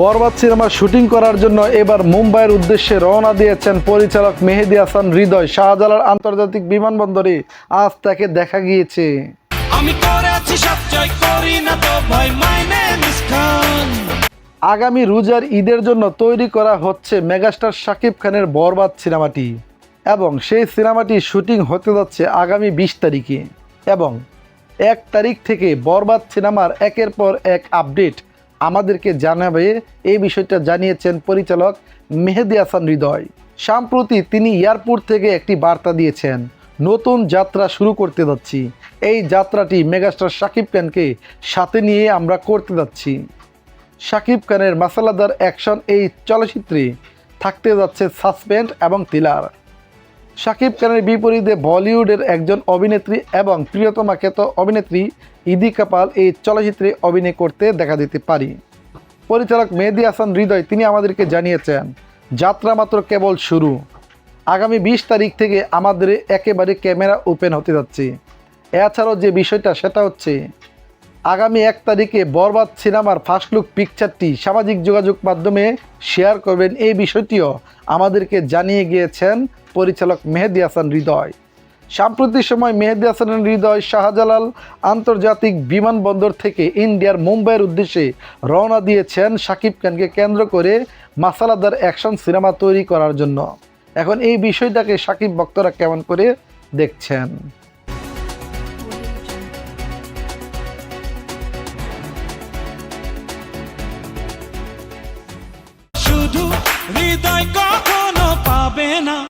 বরবাদ সিনেমার শুটিং করার জন্য এবার মুম্বাইয়ের উদ্দেশ্যে রওনা দিয়েছেন পরিচালক মেহেদি হাসান হৃদয় শাহজালাল আন্তর্জাতিক বিমানবন্দরে। আজ তাকে দেখা গিয়েছে। আমি করেছি সব করি না তো ভয় মাই নেম আগামী রোজার ঈদের জন্য তৈরি করা হচ্ছে মেগাস্টার শাকিব খানের বরবাদ সিনেমাটি এবং সেই সিনেমাটি শুটিং হতে যাচ্ছে আগামী বিশ তারিখে এবং এক তারিখ থেকে বরবাদ সিনেমার একের পর এক আপডেট আমাদেরকে জানাবে। এই বিষয়টা জানিয়েছেন পরিচালক মেহেদি হাসান হৃদয়। সম্প্রতি তিনি এয়ারপোর্ট থেকে একটি বার্তা দিয়েছেন, নতুন যাত্রা শুরু করতে যাচ্ছি। এই যাত্রাটি মেগাস্টার শাকিব খানকে সাথে নিয়ে আমরা করতে যাচ্ছি। শাকিব খানের মাসালাদার অ্যাকশন এই চলচ্চিত্রে থাকতে যাচ্ছে সাসপেন্ড এবং থ্রিলার। শাকিব খানের বিপরীতে বলিউডের একজন অভিনেত্রী এবং প্রিয়তমা খ্যাত অভিনেত্রী ইদি কাপাল এই চলচ্চিত্রে অভিনয় করতে দেখা দিতে পারি। পরিচালক মেহেদি হাসান হৃদয় তিনি আমাদেরকে জানিয়েছেন, যাত্রা মাত্র কেবল শুরু। আগামী বিশ তারিখ থেকে আমাদের একেবারে ক্যামেরা ওপেন হতে যাচ্ছে। এছাড়াও যে বিষয়টা সেটা হচ্ছে আগামী এক তারিখে বরবাদ সিনেমার ফার্স্ট লুক পিকচারটি সামাজিক যোগাযোগ মাধ্যমে শেয়ার করবেন এই বিষয়টিও আমাদেরকে জানিয়ে গিয়েছেন পরিচালক মেহেদি হাসান হৃদয়। সাম্প্রতিক সময় মেহেদি হাসান হৃদয় শাহজালাল আন্তর্জাতিক বিমানবন্দর থেকে ইন্ডিয়ার মুম্বাইয়ের উদ্দেশ্যে রওনা দিয়েছেন শাকিব খানকে কেন্দ্র করে মাসালাদার অ্যাকশন সিনেমা তৈরি করার জন্য। এখন এই বিষয়টাকে শাকিব ভক্তরা কেমন করে দেখছেন? হৃদয় কখনো পাবে না